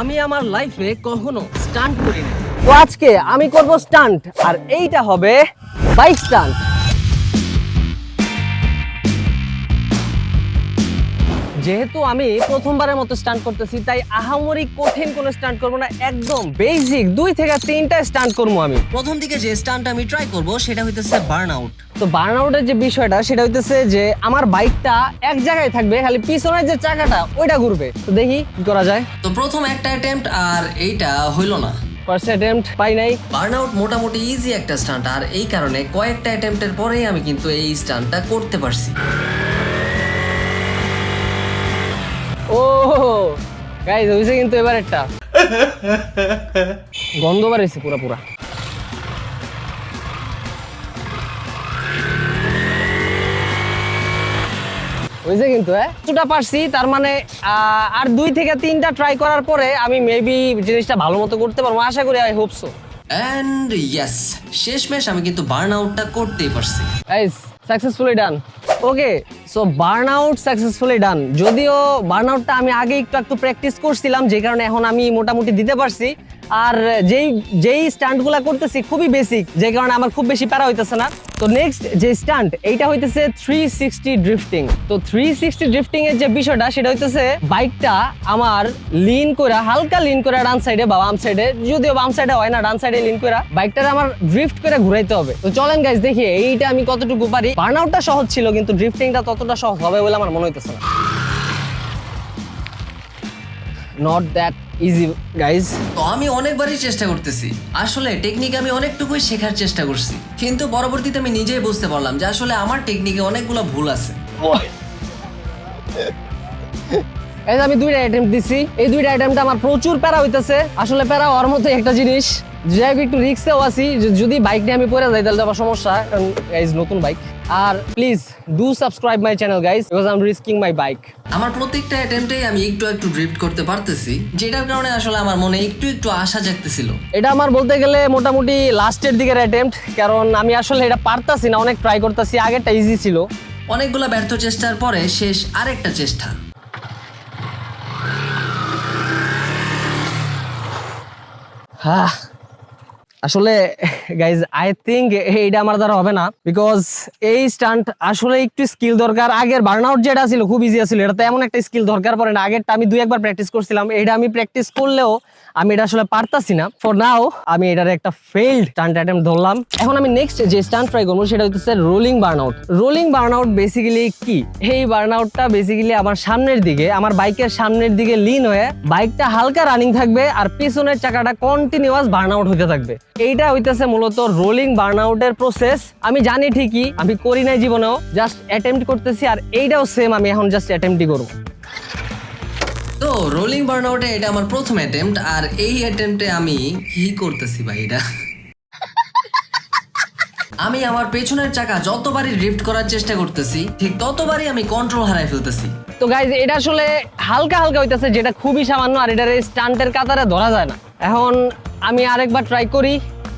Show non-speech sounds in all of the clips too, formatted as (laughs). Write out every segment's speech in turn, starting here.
আমি আমার লাইফে কখনো স্টান্ট করিনি। তো আজকে আমি করব স্টান্ট আর এইটা হবে বাইক স্টান্ট যেহেতু আমি প্রথমবারের মতো স্টান্ট করতেছি তাই আহামরি কঠিন কোনো স্টান্ট করব না একদম বেসিক দুই থেকে তিনটা স্টান্ট করব আমি। প্রথম দিকে যে স্টান্ট আমি ট্রাই করব সেটা হইতেছে বার্ন আউট তো বার্ন আউটের যে বিষয়টা সেটা হইতেছে যে আমার বাইকটা এক জায়গায় থাকবে খালি পিছনের যে চাকাটা ওইটা ঘুরবে। তো দেখি কি করা যায়। তো প্রথম একটা অ্যাটেম্পট আর এইটা হইল না। ফার্স্ট অ্যাটেম্প্ট পাই নাই। বার্ন আউট মোটামুটি ইজি একটা স্টান্ট আর এই কারণে কয়েকটা অ্যাটেম্পটের পরেই আমি কিন্তু এই স্টান্টটা করতে পারছি। গাইজ হয়েছে কিন্তু এবার একটা। (laughs) গন্ধ বাড়াইছে পুরা পুরা। হয়েছে কিন্তু হ্যাঁ? কিছুটা পারছি তার মানে আহ, আর দুই থেকে তিনটা ট্রাই করার পরে আমি মেবি জিনিসটা ভালো মতো করতে পারব আশা করি I hope so and yes শেষমেশ আমি কিন্তু বার্ন আউটটা করতেই পারছি। Successfully done okay so burn out successfully done যদিও বার্ন আউটটা আমি আগে একটু একটু প্র্যাকটিস করছিলাম, যে কারণে এখন আমি মোটামুটি দিতে পারছি। আর যেই যেই স্টান্টগুলো করতেছি খুবই বেসিক যে কারণে আমার খুব বেশি প্যারা হইতেছে না। তো নেক্সট যে স্টান্ট এইটা হইতেছে থ্রি সিক্সটি ড্রিফটিং তো থ্রি সিক্সটি ড্রিফটিং এর যে বিষয়টা, সেটা হইতেছে বাইকটা আমার লিন করে হালকা লিন করে ডান সাইডে বা বাম সাইডে যদিও বাম সাইডে হয় না, ডান সাইডে লিন করে বাইকটা আমার ড্রিফট করে ঘুরাইতে হবে। তো চলেন গাইজ দেখি, এইটা আমি কতটুকু পারি। বার্ন আউটটা সহজ ছিল, কিন্তু ড্রিফটিংটা ততটা সহজ হবে বলে আমার মনে হইতেছে না। নট দ্যাট ইজি গাইজ তো আমি অনেকবারই চেষ্টা করতেছি। আসলে টেকনিক আমি অনেকটুকুই শেখার চেষ্টা করছি। কিন্তু পরবর্তীতে আমি নিজেই বুঝতে পারলাম যে আসলে আমার টেকনিকে অনেকগুলো ভুল আছে। এই আমি দুইটা আইটেম দিছি। এই দুইটা আইটেমটা আমার প্রচুর প্যারা হইতেছে। আসলে প্যারা হওয়ার মতো একটা জিনিস। যাই একটু রিক্সেও আছি যদি বাইক নিয়ে আমি পরে যাই তাহলে আবার সমস্যা কারণ গাইজ নতুন bike R please do subscribe my channel guys because I am risking my bike আমার প্রত্যেকটা অ্যাটেম্পটেই আমি একটু একটু ড্রিফট করতে পারতেছি যেটার কারণে আসলে আমার মনে একটু একটু আশা জাগতেছিল। এটা আমার বলতে গেলে মোটামুটি লাস্টের দিকের অ্যাটেম্প্ট কারণ আমি আসলে এটা পারতাছি না অনেক ট্রাই করতেছি আগেরটা ইজি ছিল। অনেকগুলো ব্যর্থ চেষ্টার পরে শেষ আরেকটা চেষ্টা। হ্যাঁ আসলে গাইজ আই থিঙ্ক এইটা আমার দ্বারা হবে না বিকজ এই স্টান্ট আসলে একটু স্কিল দরকার। আগের বার্ন আউট যেটা ছিল, খুব ইজি ছিল। এটা তো এমন একটা স্কিল দরকার পড়ে না, আগেরটা আমি দুই একবার প্র্যাকটিস করছিলাম। এটা আমি প্র্যাকটিস করলেও আমি এটা আসলে পারতাছি না। ফর নাও আমি এটার একটা ফেইল্ড স্টান্ট অ্যাটেম্প ধরলাম। এখন আমি নেক্সট যে স্টান্ট ট্রাই করব, সেটা হচ্ছে rolling burn out rolling burn out basically কি? এই বার্ন আউটটা বেসিক্যালি আমার সামনের দিকে, আমার বাইকের সামনের দিকে লিন হয়ে বাইকটা হালকা রানিং থাকবে, আর পিছনের চাকাটা কন্টিনিউয়াস বার্ন আউট হতে থাকবে। এইটা হইতেছে মূলত রোলিং বার্ন আউটের প্রসেস আমি জানি ঠিকই আমি করি নাই জীবনেও জাস্ট অ্যাটেম্প্ট করতেছি আর এইটাও সেম আমি এখন জাস্ট অ্যাটেম্পটই করব। তো রোলিং বার্ন আউটে এটা আমার প্রথম অ্যাটেম্পট আর এই অ্যাটেম্পটে আমি কি করতেছি ভাই এটা? আমি আমার পেছনের চাকা যতবারই ড্রিফট করার চেষ্টা করতেছি ঠিক ততবারই আমি কন্ট্রোল হারাই ফেলতেছি। তো গাইজ এটা আসলে হালকা হালকা হইতেছে যেটা খুবই সামান্য আর এটার স্টান্টের কাতারে ধরা যায় না। এখন আমি আরেকবার ট্রাই করি।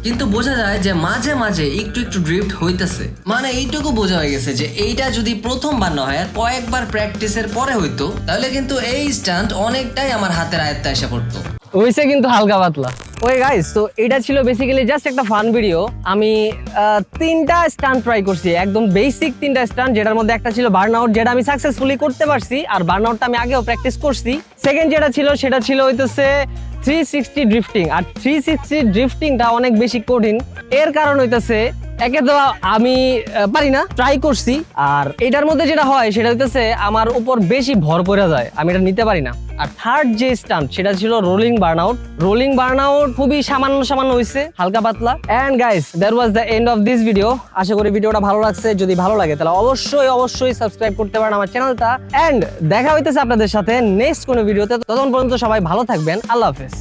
কিন্তু বোঝা যায় যে মাঝে মাঝে একটু একটু ড্রিফট হইতেছে। মানে এইটুকু বোঝা হয়ে গেছে যে এইটা যদি প্রথমবার না হয় আর কয়েকবার প্র্যাকটিসের পরে হইতো তাহলে কিন্তু এই স্টান্ট অনেকটাই আমার হাতের আয়ত্তে এসে পড়তো। হয়েছে কিন্তু হালকা পাতলা। ওই গাইস তো এটা ছিল বেসিক্যালি জাস্ট একটা ফান ভিডিও আমি তিনটা স্টান্ট ট্রাই করছি। একদম বেসিক তিনটা স্টান্ট যেটার মধ্যে একটা ছিল বার্ন আউট যেটা আমি সাকসেসফুলি করতে পারছি আর বার্ন আউটটা আমি আগেও প্র্যাকটিস করছি। সেকেন্ড যেটা ছিল সেটা ছিল হইতেছে থ্রি সিক্সটি ড্রিফটিং আর থ্রি সিক্সটি ড্রিফটিংটা অনেক বেশি কঠিন। এর কারণ হইতেছে একে তো আমি পারি না ট্রাই করছি। আর এটার মধ্যে যেটা হয়, সেটা হইতেছে আমার উপর বেশি ভর পড়ে যায়। আমি এটা নিতে পারি না। আর থার্ড যে স্টান্ট সেটা ছিল rolling burn out rolling burn out খুবই সামান্য সামান্য হয়েছে হালকা পাতলা। And guys that was the end of this video আশা করি ভিডিওটা ভালো লাগছে। যদি ভালো লাগে, তাহলে অবশ্যই অবশ্যই সাবস্ক্রাইব করতে পারেন আমার চ্যানেলটা। অ্যান্ড দেখা হইতেছে আপনাদের সাথে নেক্সট কোনো ভিডিওতে ততক্ষণ পর্যন্ত সবাই ভালো থাকবেন। আল্লাহ হাফেজ।